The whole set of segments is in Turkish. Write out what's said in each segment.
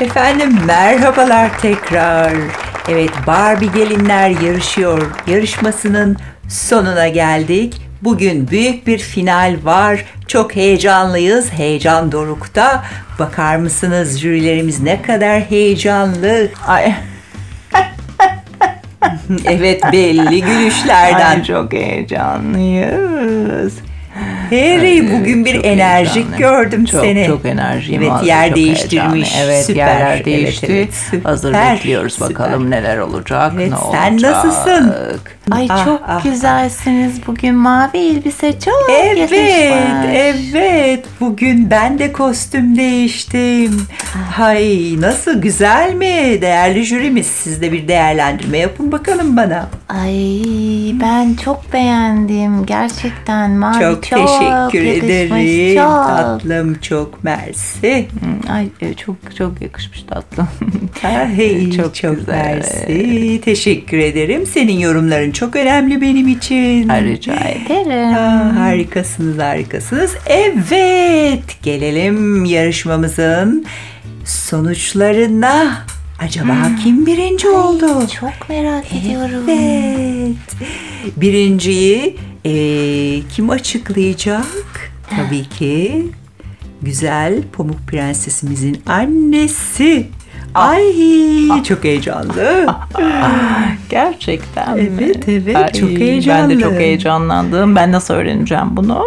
Efendim merhabalar tekrar. Evet Barbie gelinler yarışıyor. Yarışmasının sonuna geldik. Bugün büyük bir final var. Çok heyecanlıyız. Heyecan dorukta. Bakar mısınız jürilerimiz ne kadar heyecanlı. Ay, Evet belli gülüşlerden. ay çok heyecanlıyız. Harry bugün bir Çok enerjik heyecanlı. gördüm çok, seni. Çok enerjiyim. Evet vallahi yer çok değiştirmiş. heyecanlı. Evet Süper. yerler Evet, değişti. evet, süper. Hazır bekliyoruz bakalım Süper. neler olacak. Evet, ne sen olacak. nasılsın? Ay Ah, çok ah, güzelsiniz bugün mavi elbise çok Evet, yakışmış. evet. Bugün ben de kostüm değiştim. Hay nasıl güzel mi? Değerli jürimiz siz de bir değerlendirme yapın bakalım bana. Ay ben çok beğendim gerçekten mavi Çok, çok, teşekkür yakışmış, ederim. Çok. Tatlım çok mersi. Ay e, çok çok yakışmış tatlım. Ay, çok, Çok güzel, mersi. Teşekkür ederim. Senin yorumların çok önemli benim için. Ay, rica ederim. Aa, harikasınız harikasınız. Evet gelelim yarışmamızın sonuçlarına. Acaba kim birinci oldu? Çok merak ediyorum. Evet. Birinciyi eee, kim açıklayacak? Tabii ki güzel Pamuk Prensesimizin annesi. Ay çok heyecanlı. Gerçekten mi? Evet, evet, Ay, çok Ben de heyecanlı. çok heyecanlandım. Ben nasıl öğreneceğim bunu?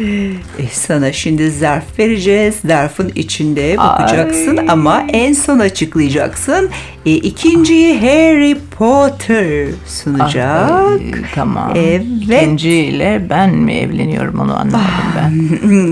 E, sana şimdi zarf vereceğiz. Zarfın içinde bakacaksın Ay. ama en son açıklayacaksın. E, ikinciyi Harry Potter sunacak. Ay, tamam. Evet. İkinciyle ben mi evleniyorum onu anlamadım ben.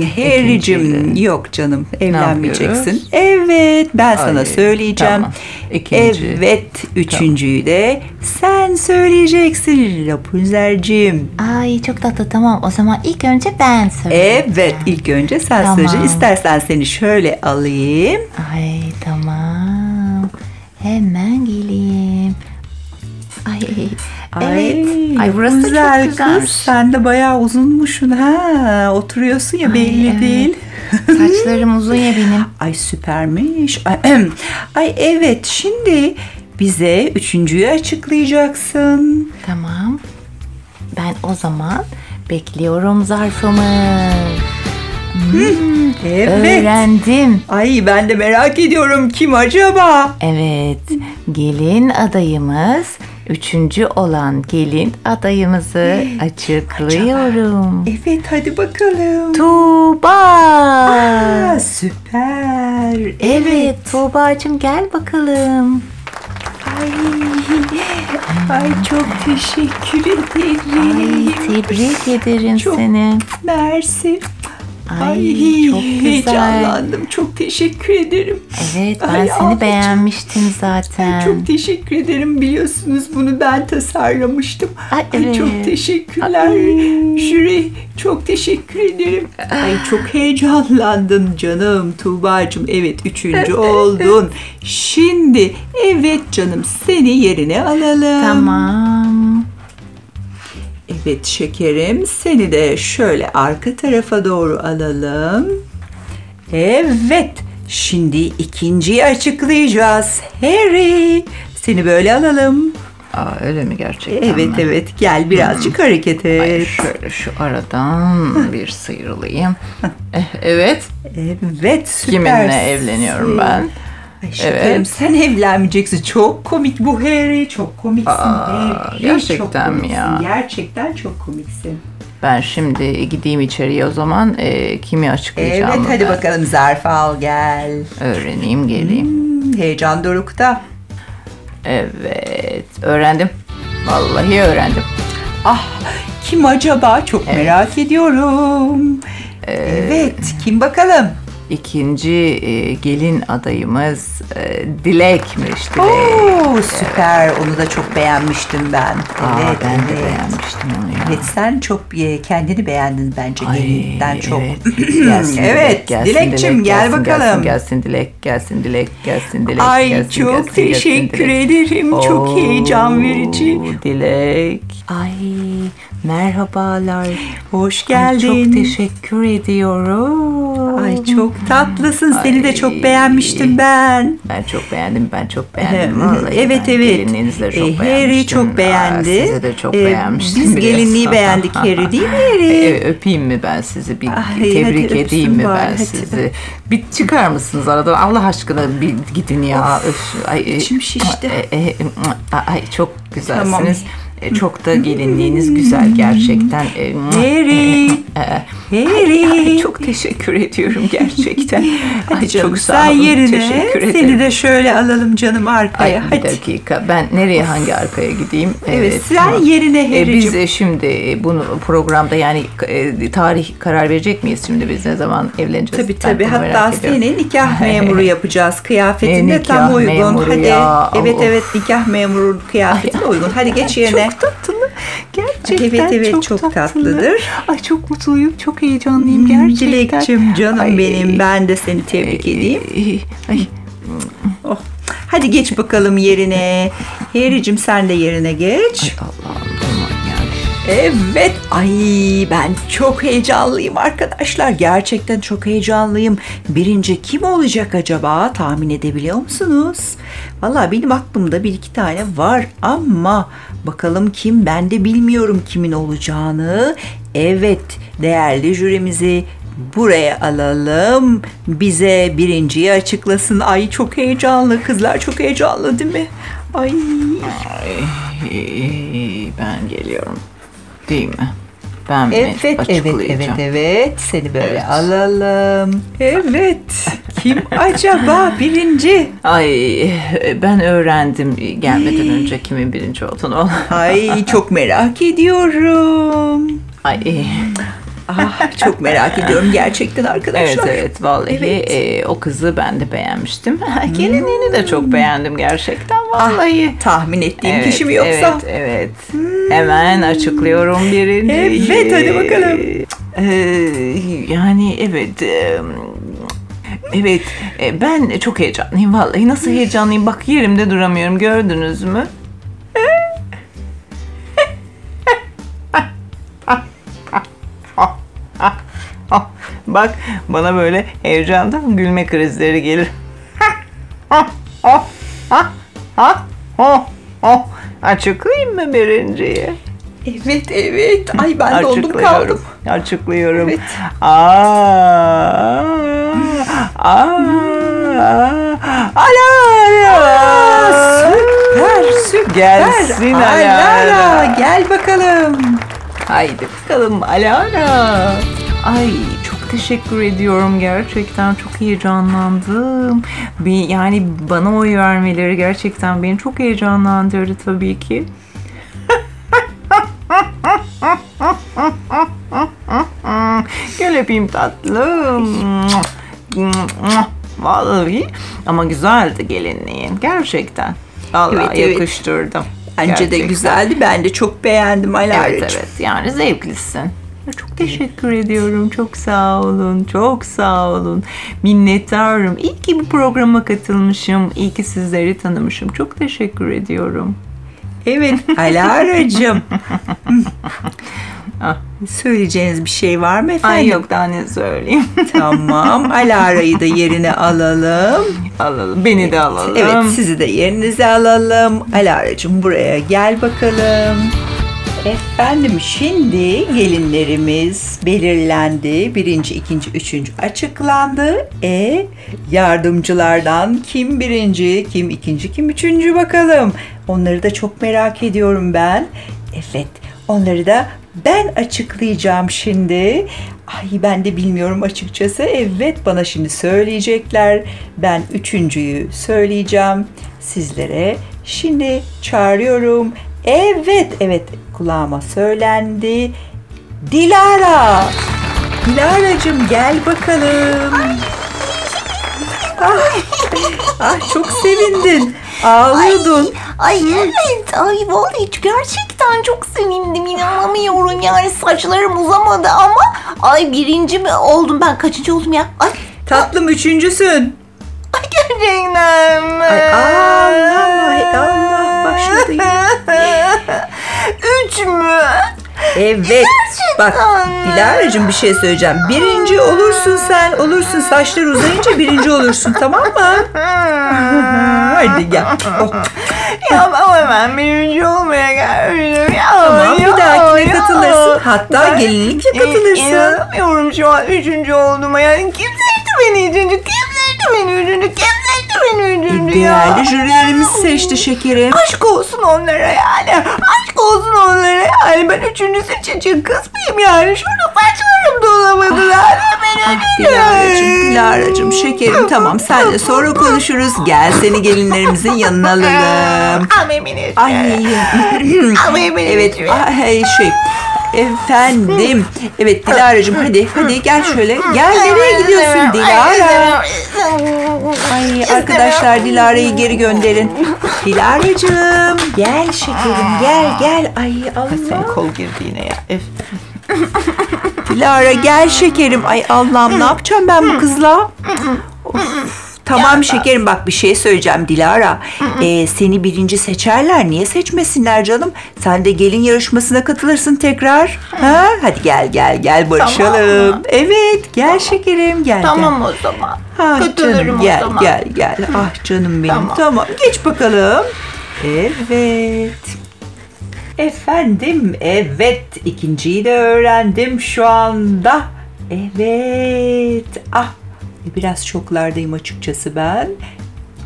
Harry'cim İkinciyle. yok canım evlenmeyeceksin. Evet ben sana Ay, söyleyeceğim. tamam. İkinci. Evet üçüncüyü de sen söyleyeceksin Rapunzel'cim. Ay çok tatlı tamam. O zaman ilk önce ben söyleyeceğim. Evet ilk önce sen Tamam. söyleyeceksin. İstersen seni şöyle alayım. Ay tamam. Hemen geleyim. Ay, evet. Ay burası da güzel çok güzelmiş. kız. Sen de bayağı uzunmuşsun ha. Oturuyorsun ya Ay, belli evet. değil. Saçlarım uzun ya benim. Ay süpermiş. Ay, Ay evet şimdi bize üçüncüyü açıklayacaksın. Tamam. Ben o zaman bekliyorum zarfımı. Hmm, Evet. Öğrendim. Ay ben de merak ediyorum kim acaba? Evet, gelin adayımız, üçüncü olan gelin adayımızı açıklıyorum. Evet hadi bakalım. Tuğba. Aa, süper. Evet, Tuğba'cığım gel bakalım. Ay, ay çok teşekkür ederim. Ay, tebrik ederim Çok- seni. Mersi. Ay, Ay, çok güzel. heyecanlandım. Çok teşekkür ederim. Evet, ben Ay, seni ablacığım. beğenmiştim zaten. Çok teşekkür ederim. Biliyorsunuz bunu ben tasarlamıştım. Ay, evet. çok teşekkürler. Jüri çok teşekkür ederim. Ay çok heyecanlandım canım Tuğba'cığım. Evet üçüncü oldun. Şimdi evet canım seni yerine alalım. Tamam. Evet şekerim seni de şöyle arka tarafa doğru alalım. Evet şimdi ikinciyi açıklayacağız. Harry seni böyle alalım. Aa, öyle mi gerçekten Evet mi? evet gel birazcık hareket et. Ay, şöyle şu aradan bir sıyrılayım. Eh, evet. Evet süpersin. Kiminle evleniyorum ben? Ay Evet. sen evlenmeyeceksin. Çok komik bu Harry. Çok komiksin Aa, Harry. gerçekten çok mi komiksin. ya? Gerçekten çok komiksin. Ben şimdi gideyim içeriye o zaman e, kimi Evet açıklayacağımı hadi ben bakalım zarfı al gel. öğreneyim geleyim. Hmm, heyecan dorukta. Evet öğrendim. Vallahi öğrendim. Ah kim acaba çok merak ediyorum. evet kim bakalım? İkinci e, gelin adayımız e, Dilek'miş. Dilek. Oo süper onu da çok beğenmiştim ben. Aa, Evet ben de evet. beğenmiştim onu ya. Evet sen çok e, kendini beğendin bence Ay, gelinden çok. Evet, gelsin Evet, Dilek, gelsin Dilekçim, Dilek, gel gelsin, bakalım. Gelsin, gelsin Dilek, gelsin Dilek, gelsin Dilek, Ay gelsin, çok gelsin, gelsin teşekkür Dilek. ederim. Çok Oo, heyecan verici. Dilek. Ay merhabalar. Hoş Ay, geldin. çok teşekkür ediyorum. Ay çok Tatlısın. Seni de çok Ay. beğenmiştim ben. Ben çok beğendim, ben çok beğendim. Vallahi evet ben evet. Gelinliğinizi de çok Ee, beğenmiştim. Harry çok beğendi. Aa, sizi de çok Ee, beğenmiştim. Biz biliyorsun. gelinliği beğendik Harry değil mi Harry? Ee, öpeyim mi ben sizi? Bir Ay, tebrik edeyim mi bari, ben hadi. sizi? Bir çıkar mısınız aradan? Allah aşkına bir gidin ya. Öf, ay, e, içim şişti. e, e, ay çok güzelsiniz. Tamam. E, Çok da gelinliğiniz güzel gerçekten. E, Harry. e, Harry. çok teşekkür ediyorum gerçekten. Ay Canım, çok sağ sen olun. yerine Teşekkür ederim. seni de şöyle alalım canım arkaya. Ay, bir Hadi. dakika. Ben nereye hangi arkaya gideyim? Evet, sen tamam. yerine E, Harry'cim. biz e, şimdi bunu programda yani e, tarih karar verecek miyiz şimdi biz ne zaman evleneceğiz? Tabii tabii. Hatta seni nikah memuru yapacağız. Kıyafetinde tam uygun. Hadi. ya? Evet evet nikah memuru kıyafetine uygun. Hadi geç yerine. Gerçekten Evet, evet, çok, çok tatlı. tatlıdır. Ay çok mutluyum. Çok heyecanlıyım gerçekten. Dilekçim canım Ay, benim. Ben de seni tebrik e, edeyim. e, Ay, Oh. Hadi geç bakalım yerine. Harry'cim sen de yerine geç. ay ya. Evet. Ay ben çok heyecanlıyım arkadaşlar. Gerçekten çok heyecanlıyım. Birinci kim olacak acaba? Tahmin edebiliyor musunuz? Valla benim aklımda bir iki tane var ama bakalım kim? Ben de bilmiyorum kimin olacağını. Evet değerli jürimizi buraya alalım. Bize birinciyi açıklasın. Ay çok heyecanlı. Kızlar çok heyecanlı değil mi? Ay Ay, ben geliyorum. Değil mi? Ben mi Evet, evet, evet. Seni böyle Evet. alalım. Evet. Kim acaba birinci? Ay ben öğrendim gelmeden önce kimin birinci olduğunu. Ay çok merak ediyorum. Ay Ah çok merak ediyorum gerçekten evet arkadaşlar. evet vallahi Evet. e, o kızı ben de beğenmiştim. Gelinliğini de çok beğendim gerçekten vallahi. Tahmin ettiğim Evet, kişi mi yoksa? Evet, evet. Hemen açıklıyorum birinci. Evet, hadi bakalım. Ee, yani evet. e, Evet, e, ben çok heyecanlıyım vallahi. Nasıl heyecanlıyım? Bak yerimde duramıyorum. Gördünüz mü? Bak bana böyle heyecandan gülme krizleri gelir. Açıklayayım mı birinciyi? Evet evet. Ay ben dondum kaldım. Açıklıyorum. Evet. Aa, aa, Alara. Süper süper. Gelsin Alara. Gel bakalım. Haydi bakalım Alara. Ay çok teşekkür ediyorum gerçekten çok heyecanlandım. Bir yani bana oy vermeleri gerçekten beni çok heyecanlandırdı tabii ki. Gel öpeyim tatlım. Vallahi ama güzeldi gelinliğin gerçekten. Vallahi Evet, evet. yakıştırdım. Bence de Gerçekten. güzeldi. Ben de çok beğendim Alara'cığım. Evet evet yani zevklisin. Çok teşekkür ediyorum. Çok sağ olun. Çok sağ olun. Minnettarım. İyi ki bu programa katılmışım. İyi ki sizleri tanımışım. Çok teşekkür ediyorum. Evet Alara'cığım. Ah. Söyleyeceğiniz bir şey var mı efendim? Ay yok daha ne söyleyeyim. Tamam. Alara'yı da yerine alalım. alalım. Beni de alalım. Evet sizi de yerinize alalım. Alara'cığım buraya gel bakalım. Efendim şimdi gelinlerimiz belirlendi. Birinci, ikinci, üçüncü açıklandı. E yardımcılardan kim birinci, kim ikinci, kim üçüncü bakalım. Onları da çok merak ediyorum ben. Evet onları da ben açıklayacağım şimdi. Ay ben de bilmiyorum açıkçası. Evet bana şimdi söyleyecekler. Ben üçüncüyü söyleyeceğim sizlere. Şimdi çağırıyorum. Evet evet kulağıma söylendi. Dilara. Dilara'cığım gel bakalım. Ah, ah çok sevindin. Ağlıyordun. Ay evet ay vallahi gerçekten çok sevindim inanamıyorum yani saçlarım uzamadı ama ay birinci mi oldum ben kaçıncı oldum ya ay, Tatlım üçüncüsün. ay gerçekten mi? Ay Allah ay Allah başladı yine. Üç mü? Evet. Bak Dilara'cığım bir şey söyleyeceğim. Birinci olursun sen. Olursun saçlar uzayınca birinci olursun tamam mı? Hadi gel. Oh. Ya ben birinci olmaya gelmişim. Ya, Tamam bir ya, dahakine ya. katılırsın. Hatta Ben- gelinlikle katılırsın. İnanamıyorum şu an üçüncü olduğuma. Yani kim seçti beni üçüncü? Kim seçti beni üçüncü? Kim seçti beni ya? Değerli jürilerimiz seçti şekerim. Aşk olsun onlara yani. Aşk olsun onlara yani. Ben üçüncü seçecek kız mıyım yani? Şurada saçlarım dolamadılar. Ben Dilara'cığım, Dilara'cığım şekerim tamam senle sonra konuşuruz. Gel seni gelinlerimizin yanına alalım. Ama eminim. Ay. Ama eminim. evet ay, şey. Efendim. Evet Dilara'cığım hadi hadi gel şöyle. Gel nereye gidiyorsun Dilara? Ay arkadaşlar Dilara'yı geri gönderin. Dilara'cığım gel şekerim gel gel. Ay Senin Allah. kol girdi yine ya. Öf. Dilara gel şekerim. Ay Allah'ım ne yapacağım ben bu kızla? Of, Tamam şekerim bak bir şey söyleyeceğim Dilara. Ee, seni birinci seçerler. Niye seçmesinler canım? Sen de gelin yarışmasına katılırsın tekrar. Ha? Hadi gel gel gel barışalım. mı? Evet gel şekerim gel. Tamam o zaman. Gel. Ah Katılırım canım o gel zaman. gel gel. Ah canım benim. Tamam. Tamam. Geç bakalım. Evet. Efendim evet ikinciyi de öğrendim şu anda. Evet. Ah biraz şoklardayım açıkçası ben.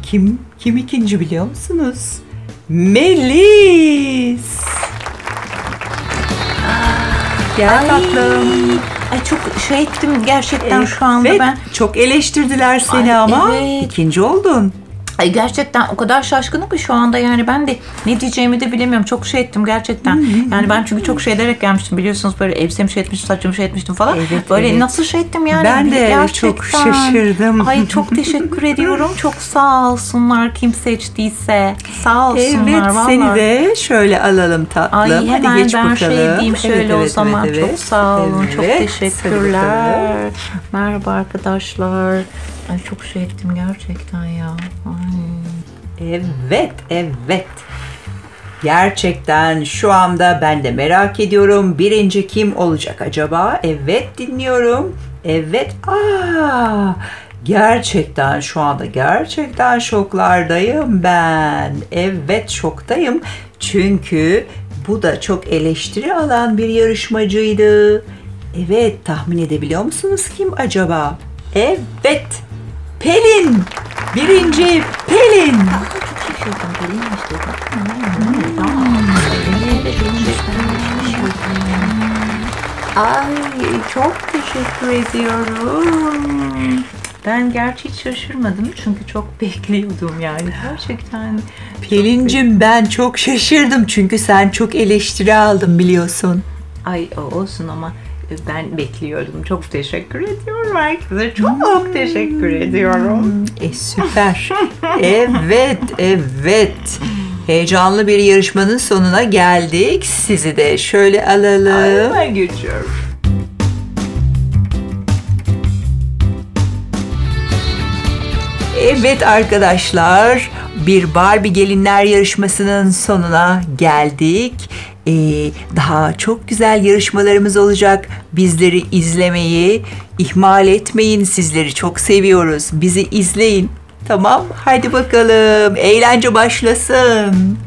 Kim kim ikinci biliyor musunuz? Melis. Gel tatlım. Ay çok şey ettim gerçekten şu anda Evet, ben. çok eleştirdiler seni Ay, ama evet. ikinci oldun. Ay gerçekten o kadar şaşkınım ki şu anda yani ben de ne diyeceğimi de bilemiyorum. Çok şey ettim gerçekten. Yani ben çünkü çok şey ederek gelmiştim biliyorsunuz böyle elbisemi şey etmiştim, saçımı şey etmiştim falan. Evet, böyle evet. nasıl şey ettim yani. Ben de çok şaşırdım. Ay çok teşekkür ediyorum. Çok sağ olsunlar kim seçtiyse. Sağ olsunlar Evet vallahi. seni de şöyle alalım tatlım. Ay Hadi hemen geç ben bakalım. şey diyeyim şöyle Evet, o evet, zaman. evet, Çok evet. sağ olun. Çok Evet, hadi teşekkürler. Merhaba arkadaşlar. Ay çok şey ettim gerçekten ya. Ay. Evet, evet. Gerçekten şu anda ben de merak ediyorum. Birinci kim olacak acaba? Evet dinliyorum. Evet. Aa, gerçekten şu anda gerçekten şoklardayım ben. Evet şoktayım. Çünkü bu da çok eleştiri alan bir yarışmacıydı. Evet tahmin edebiliyor musunuz kim acaba? Evet. Pelin. Birinci Pelin. Ay çok teşekkür ediyorum. Ben gerçi hiç şaşırmadım çünkü çok bekliyordum yani gerçekten. Pelincim ben çok şaşırdım çünkü sen çok eleştiri aldın biliyorsun. Ay o olsun ama ben bekliyordum. Çok teşekkür ediyorum herkese. Çok teşekkür ediyorum. E süper. evet, evet. Heyecanlı bir yarışmanın sonuna geldik. Sizi de şöyle alalım. Ben geçiyorum. Evet arkadaşlar, bir Barbie Gelinler yarışmasının sonuna geldik. Ee, daha çok güzel yarışmalarımız olacak. Bizleri izlemeyi ihmal etmeyin. Sizleri çok seviyoruz. Bizi izleyin. Tamam, hadi bakalım. Eğlence başlasın.